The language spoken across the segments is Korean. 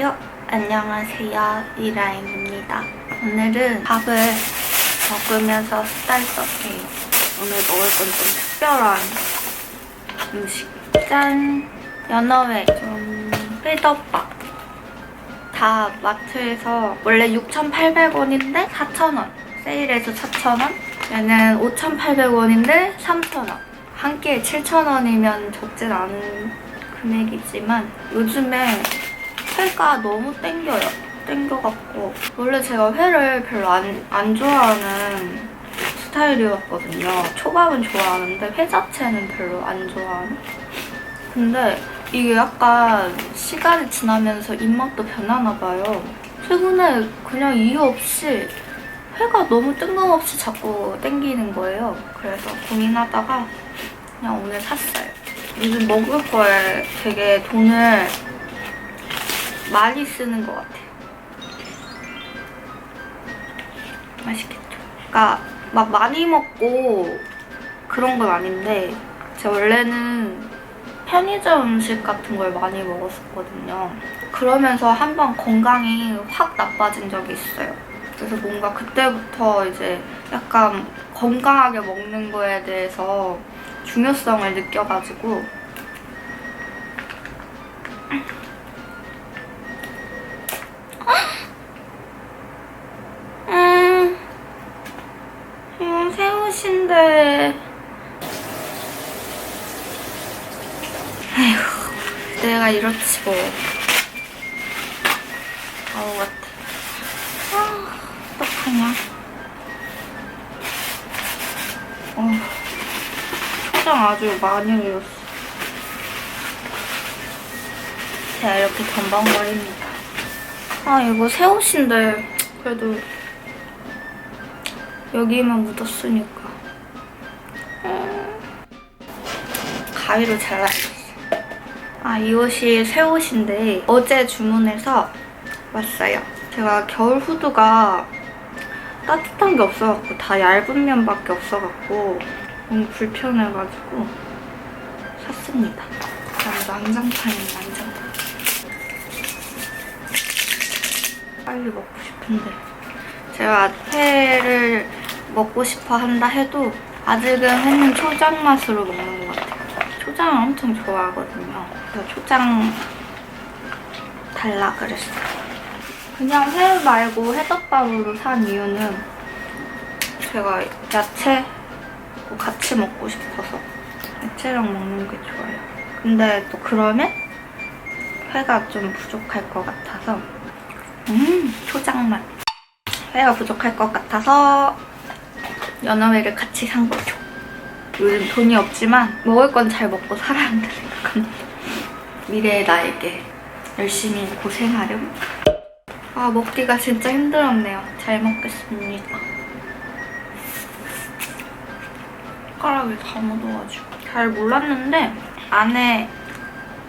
요, 안녕하세요. 이라인입니다. 오늘은 밥을 먹으면서 스타일 서핑. 오늘 먹을 건 좀 특별한 음식. 짠! 연어회 좀 회덮밥. 다 마트에서 원래 6,800원인데 4,000원. 세일해서 4,000원. 얘는 5,800원인데 3,000원. 한 끼에 7,000원이면 적진 않은 금액이지만 요즘에 회가 너무 땡겨요. 땡겨갖고 원래 제가 회를 별로 안, 안 좋아하는 스타일이었거든요. 초밥은 좋아하는데 회 자체는 별로 안 좋아하는. 근데 이게 약간 시간이 지나면서 입맛도 변하나 봐요. 최근에 그냥 이유 없이 회가 너무 뜬금없이 자꾸 땡기는 거예요. 그래서 고민하다가 그냥 오늘 샀어요. 요즘 먹을 거에 되게 돈을 많이 쓰는 것 같아요. 맛있겠죠? 그러니까 막 많이 먹고 그런 건 아닌데 제가 원래는 편의점 음식 같은 걸 많이 먹었었거든요. 그러면서 한 번 건강이 확 나빠진 적이 있어요. 그래서 뭔가 그때부터 이제 약간 건강하게 먹는 거에 대해서 중요성을 느껴가지고 3시인데 에휴 내가 이렇지 뭐. 아우 같아 아 어떡하냐. 어. 초장 아주 많이 흘렸어. 제가 이렇게 덤방거립니다. 아 이거 새 옷인데 그래도 여기만 묻었으니까. 가위로 잘라야겠어. 아 이 옷이 새 옷인데 어제 주문해서 왔어요. 제가 겨울 후드가 따뜻한 게 없어갖고 다 얇은 면밖에 없어갖고 너무 불편해가지고 샀습니다. 난 난장판이 난장판. 빨리 먹고 싶은데. 제가 회를 먹고 싶어 한다 해도 아직은 회는 초장 맛으로 먹는 것 같아요. 초장을 엄청 좋아하거든요. 그래서 초장 달라 그랬어요. 그냥 회 말고 회덮밥으로 산 이유는 제가 야채 같이 먹고 싶어서 야채랑 먹는 게 좋아요. 근데 또 그러면 회가 좀 부족할 것 같아서 음 초장 맛. 회가 부족할 것 같아서 연어회를 같이 산 거죠. 요즘 돈이 없지만 먹을 건 잘 먹고 살아야 한다 생각합니다. 미래의 나에게 열심히 고생하렴. 아 먹기가 진짜 힘들었네요. 잘 먹겠습니다. 숟가락에 다 묻어가지고 잘 몰랐는데 안에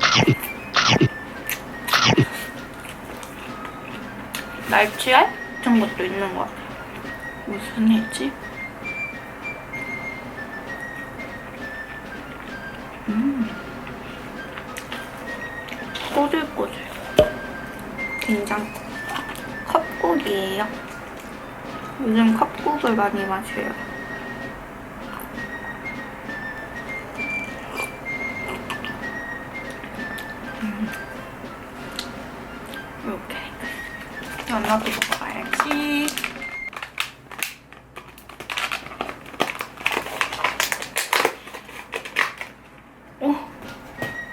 날치알 같은 것도 있는 것 같아요. 무슨 회지? 음. 꼬들꼬들. 된장국. 컵국이에요. 요즘 컵국을 많이 마셔요. 음. 이렇게. 연어도 먹어야지. 오,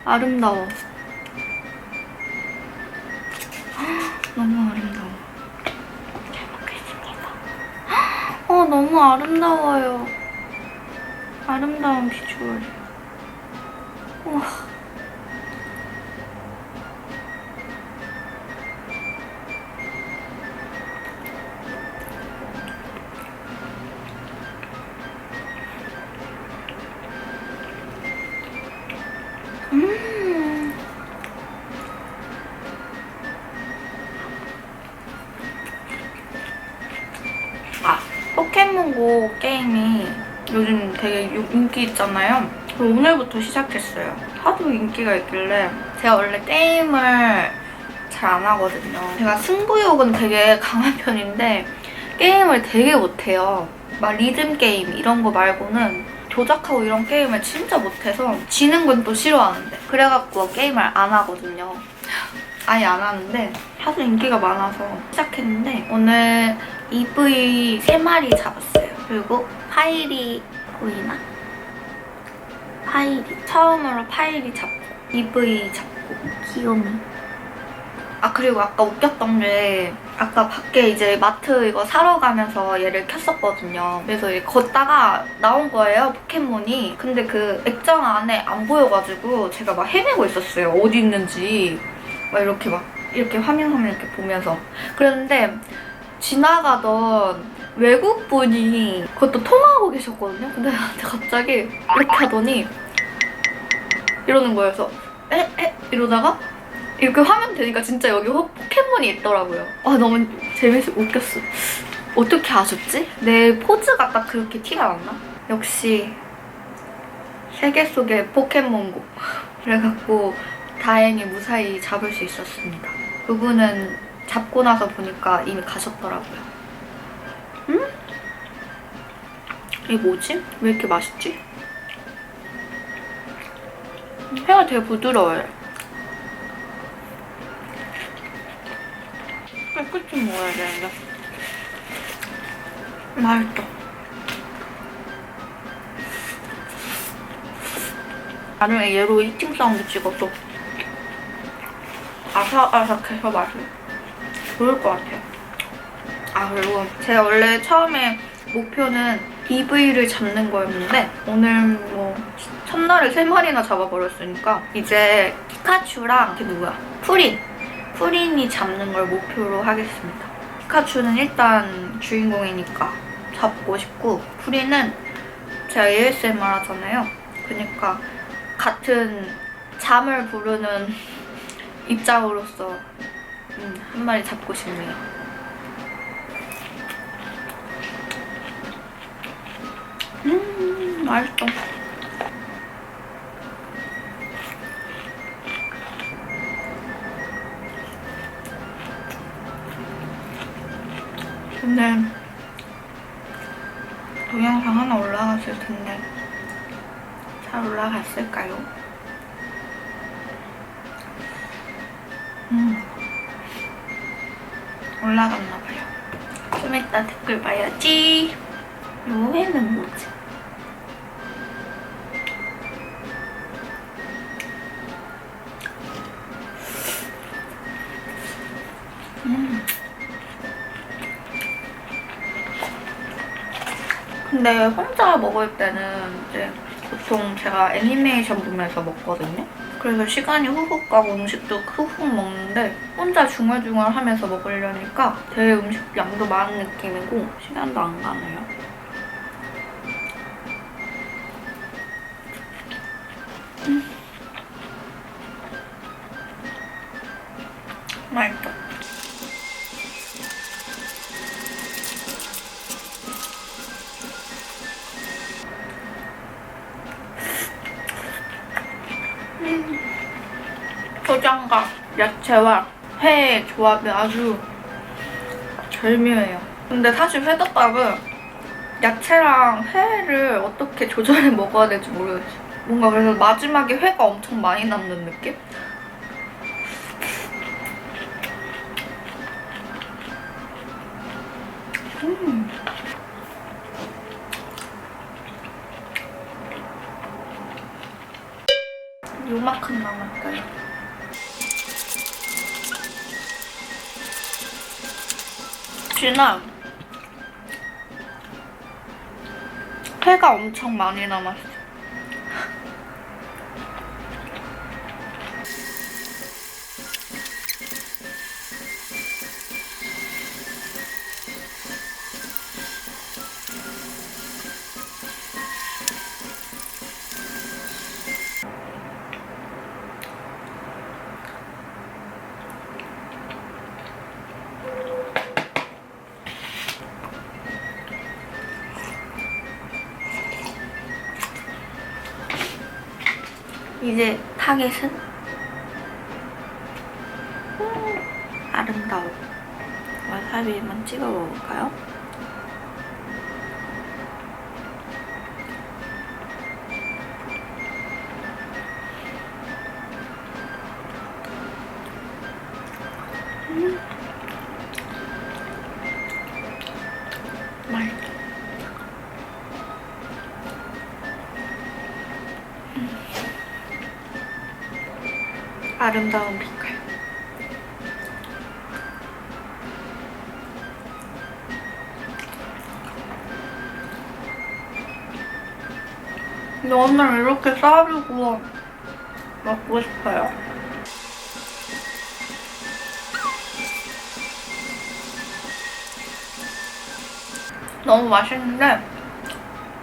아름다워. 너무 아름다워. 잘 먹겠습니다. 어, 너무 아름다워요. 아름다운 비주얼. 우와. 포켓몬고 게임이 요즘 되게 유- 인기 있잖아요. 오늘부터 시작했어요. 하도 인기가 있길래 제가 원래 게임을 잘 안 하거든요. 제가 승부욕은 되게 강한 편인데 게임을 되게 못해요. 막 리듬 게임 이런 거 말고는 조작하고 이런 게임을 진짜 못해서 지는 건 또 싫어하는데 그래갖고 게임을 안 하거든요. 아예 안 하는데 하도 인기가 많아서 시작했는데 오늘 EV 3마리 잡았어요. 그리고 파일이 보이나? 파일이 처음으로 파일이 잡고 EV 잡고 귀요미 아 그리고 아까 웃겼던 게 아까 밖에 이제 마트 이거 사러 가면서 얘를 켰었거든요. 그래서 이제 걷다가 나온 거예요 포켓몬이. 근데 그 액정 안에 안 보여가지고 제가 막 헤매고 있었어요. 어디 있는지 막 이렇게 막 이렇게 화면 화면 이렇게 보면서 그랬는데 지나가던 외국 분이 그것도 통화하고 계셨거든요. 근데 나한테 갑자기 이렇게 하더니 이러는 거예요. 그래서 에? 에? 이러다가 이렇게 화면 되니까 진짜 여기 호- 포켓몬이 있더라고요. 아 너무 재밌어 웃겼어. 어떻게 아셨지? 내 포즈가 딱 그렇게 티가 났나? 역시 세계 속의 포켓몬고. 그래갖고 다행히 무사히 잡을 수 있었습니다. 그분은 잡고 나서 보니까 이미 가셨더라고요. 음? 이게 뭐지? 왜 이렇게 맛있지? 회가 되게 부드러워요. 끝좀 먹어야 되는데. 맛있다. 나중에 얘로 이팅 사운드 찍어서 아삭아삭해서 맛이 좋을 것 같아요. 아 그리고 제가 원래 처음에 목표는 EV를 잡는 거였는데 오늘 뭐 첫날에 세 마리나 잡아버렸으니까 이제 피카츄랑 그게 누구야? 프린 프린이 잡는 걸 목표로 하겠습니다. 피카츄는 일단 주인공이니까 잡고 싶고 프린은 제가 ASMR 하잖아요. 그러니까 같은 잠을 부르는 입장으로서 음, 한 마리 잡고 싶네요. 음, 맛있어. 근데 동영상 하나 올라갔을 텐데 잘 올라갔을까요? 음 올라갔나 봐요. 좀 이따 댓글 봐야지. 요 회는 뭐지? 음. 근데 혼자 먹을 때는 이제 보통 제가 애니메이션 보면서 먹거든요. 그래서 시간이 후훅 가고 음식도 후훅 먹는데 혼자 중얼중얼 하면서 먹으려니까 되게 음식 양도 많은 느낌이고 시간도 안 가네요. 음. 맛있다. 초장과 야채와 회의 조합이 아주 절묘해요. 근데 사실 회덮밥은 야채랑 회를 어떻게 조절해 먹어야 될지 모르겠어요. 뭔가 그래서 마지막에 회가 엄청 많이 남는 느낌? 음. 요만큼 남았어요. 진아 회가 엄청 많이 남았어. 이제 타겟은? 음, 아름다워. 와사비만 찍어 먹을까요? 음. 아름다운 빛깔. 오늘 이렇게 싸주고 먹고 싶어요. 너무 맛있는데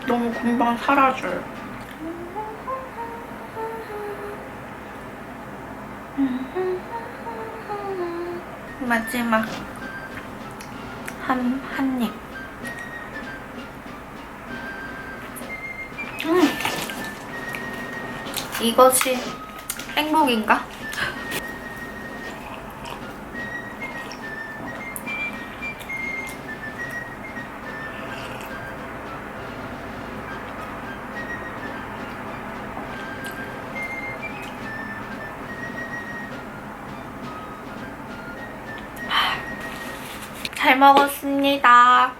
너무 금방 사라져요. 마지막 한, 한 입. 음. 이것이 행복인가? 잘 먹었습니다.